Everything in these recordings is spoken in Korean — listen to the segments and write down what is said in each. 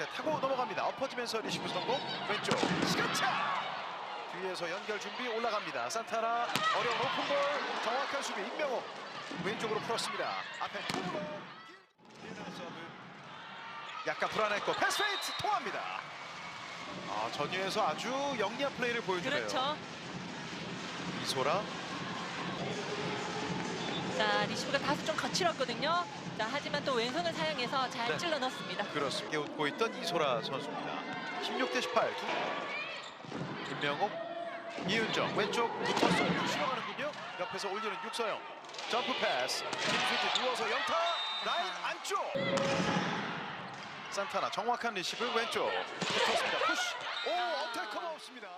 밑에 타고 넘어갑니다. 엎어지면서 리시브 성공. 왼쪽 시간차. 뒤에서 연결 준비 올라갑니다. 산타나 어려운 오픈 볼 정확한 수비 임명호 왼쪽으로 풀었습니다. 앞에 투볼 약간 불안했고 패스 페이트 통합니다. 아, 전위에서 아주 영리한 플레이를 보여주네요. 그렇죠. 이소라 자 리시브가 다소 좀 거칠었거든요. 자 하지만 또 왼손을 사용해서 잘 네. 찔러 넣습니다. 그렇습니다. 웃고 있던 이소라 선수입니다. 16대 18. 두... 김명옥, 이윤정 왼쪽 붙었어요. 실어가는군요. 옆에서 올리는 육서영. 점프 패스. 김수지 누워서 연타. 라인 안쪽. 산타나 정확한 리시브 왼쪽 붙었습니다. 푸시. 오 어택 커버 없습니다.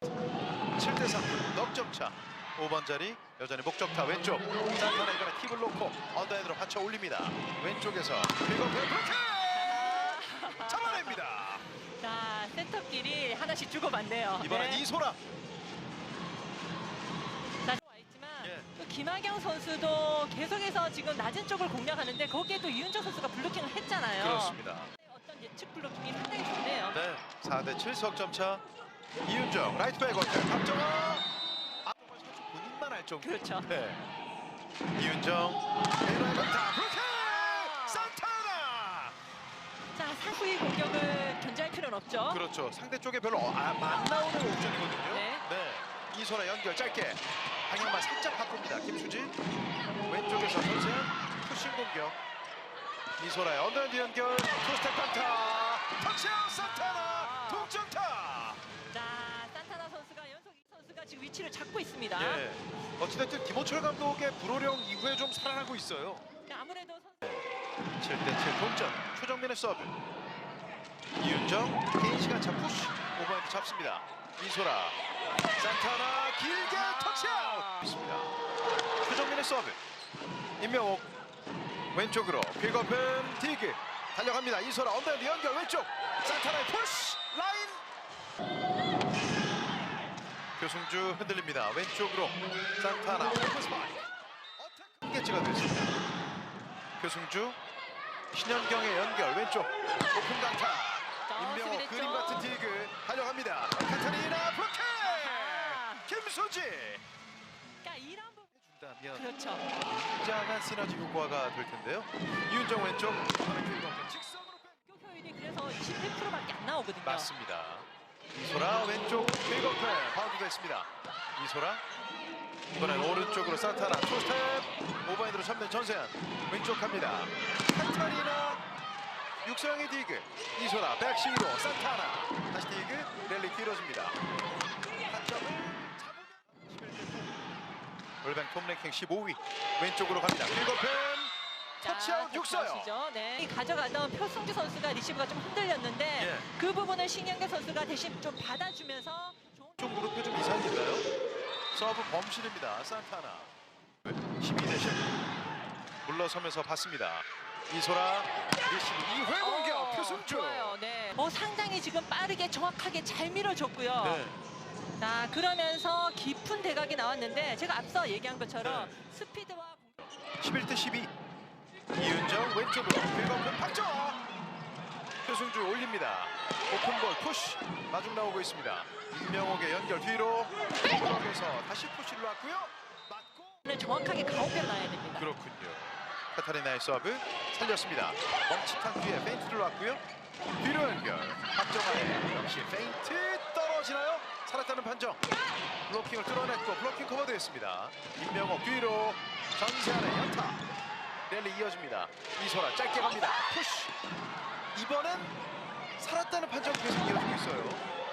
7대 3. 넉점 차. 5번 자리 여전히 목적타 왼쪽 산타나 이번에 팁을 놓고 언더헤드로 받쳐 올립니다 왼쪽에서 그리고 블로킹 잡아냅니다. 자 센터끼리 하나씩 주고받네요. 이번엔 네. 이소라. 예. 또 김학영 선수도 계속해서 지금 낮은 쪽을 공략하는데 거기에 또 이윤정 선수가 블로킹을 했잖아요. 그렇습니다. 어떤 예측 블로킹이 상당히 좋네요. 네, 4대 7 석점 차. 이윤정 라이트 백 어택 박정아. 알 정도. 그렇죠. 네. 이윤정 에너지 강타 블로킹 산타나. 자 사후의 공격을 견제할 필요는 없죠. 그렇죠. 상대 쪽에 별로 어, 아, 안 나오는 옵션이거든요. 네. 이소라 연결 짧게 방향만 살짝 바꿉니다. 김수지 왼쪽에서 전세현 푸싱 공격. 이소라의 언더핸드 연결 투스텝 강타 터치아웃 산타나 동점타. 자 산타나 선수가 연속 이 선수가 지금 위치를 잡고 있습니다. 예. 어찌됐든 김호철 감독의 불호령 이후에 좀 살아나고 있어요. 자, 아무래도 선수 7대7 동점 최정민의 서브. 이윤정 개인 시간 차 푸시 오버핸드 잡습니다. 이소라 산타나 길게 터치아웃! 있습니다. 최정민의 서브. 임명옥 왼쪽으로 퀵업은 디그. 달려갑니다. 이소라 언더핸드 연결 왼쪽. 산타나의 푸시 라인 교승주 흔들립니다. 왼쪽으로 산타나. 오픈 스파이크 어택 개치가 됐습니다. 교승주 신현경의 연결 왼쪽. 오픈 강타. 수비됐죠. 그림 같은 디그 달려갑니다. 카타리나 아하. 김수지! 그러니까 준다면 그렇죠. 굉장한 시너지 효과가 될 텐데요. 이윤정 왼쪽. 직선으로 효율이 그래서 21%밖에 안 나오거든요. 맞습니다 이소라 왼쪽 퀵업은 바운드 됐습니다. 이소라 이번엔 오른쪽으로 산타나 초스텝. 오버핸드로 잡는 전세현. 왼쪽 갑니다. 카타리나 육서영의 디그. 이소라 백시로 산타나 다시 디그 랠리 길어집니다. 한 점을 잡으면 11대 월뱅 톱 랭킹 15위. 왼쪽으로 갑니다. 자, 터치아웃 터치아웃이죠. 네. 이 가져가던 표승주 선수가 리시브가 좀 흔들렸는데 예. 그 부분을 신영계 선수가 대신 좀 받아주면서 좀 무릎표 좀 이상인가요? 서브 범실입니다. 산타나 12대 10 물러서면서 봤습니다. 이소라 리시브 2회 공격 어, 표승주 좋아요. 네. 어, 상당히 지금 빠르게 정확하게 잘 밀어줬고요. 네. 자 그러면서 깊은 대각이 나왔는데 제가 앞서 얘기한 것처럼 네. 스피드와 11대 12 이윤정 왼쪽으로 긁어픈 박정 표승주 올립니다. 오픈볼 푸시 마중 나오고 있습니다. 임명옥의 연결 뒤로 블록에서 다시 푸시를 놨고요. 맞고 정확하게 가운데로 놔야 됩니다. 그렇군요. 카타리나의 서브 살렸습니다. 멈칫한 뒤에 페인트를 놨고요. 뒤로 연결. 박정아의 역시 페인트 떨어지나요? 살았다는 판정. 블로킹을 뚫어냈고 블로킹 커버되었습니다. 임명옥 뒤로 전세환의 연타. 랠리 이어집니다. 이소라 짧게 갑니다. 푸시. 이번엔 살았다는 판정 계속 이어지고 있어요.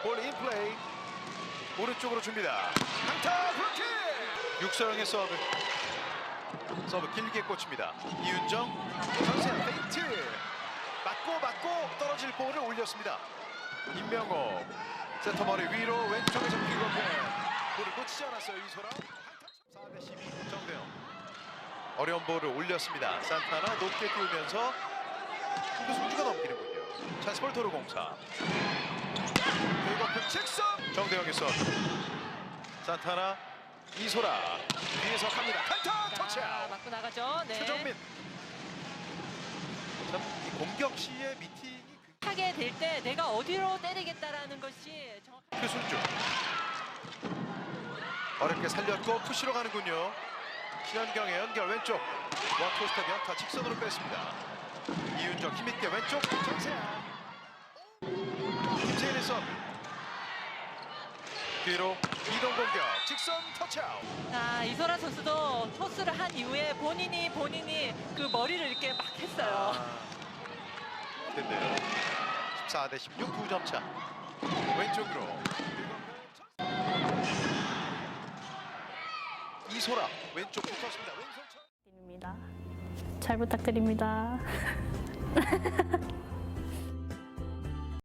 볼 인플레이. 오른쪽으로 줍니다. 강타 블로킹. 육서영의 서브. 서브 길게 꽂힙니다. 이윤정 전세현 페인트 맞고 맞고 떨어질 볼을 올렸습니다. 임명호 센터 머리 위로 왼쪽에서 킥업해 볼을 놓치지 않았어요 이소라 4대 12 정대영 어려운 볼을 올렸습니다. 산타나 높게 띄우면서 송주가 넘기는군요. 찬스볼 토르 공사 킥업은 직선 정대영의 서브 산타나 이소라 뒤에서 갑니다. 강타 자, 터치아웃 맞고 나가죠. 네. 최정민. 참, 공격 시에 미팅이 하게 될 때 내가 어디로 때리겠다라는 것이 정확하게 표순주 어렵게 살렸고 푸시로 가는군요 신현경의 연결 왼쪽. 원토스트 연타 직선으로 뺐습니다. 이윤정 힘있게 왼쪽 정세한 김세인의 서브 뒤로 이동 공격. 직선 터치아웃. 자, 이소라 선수도 토스를 한 이후에 본인이 본인이 그 머리를 이렇게 막 했어요. 아, 됐네요. 14 대 16 두 점 차. 왼쪽으로 이소라 왼쪽 붙었습니다 왼손 차 입니다. 잘 부탁드립니다.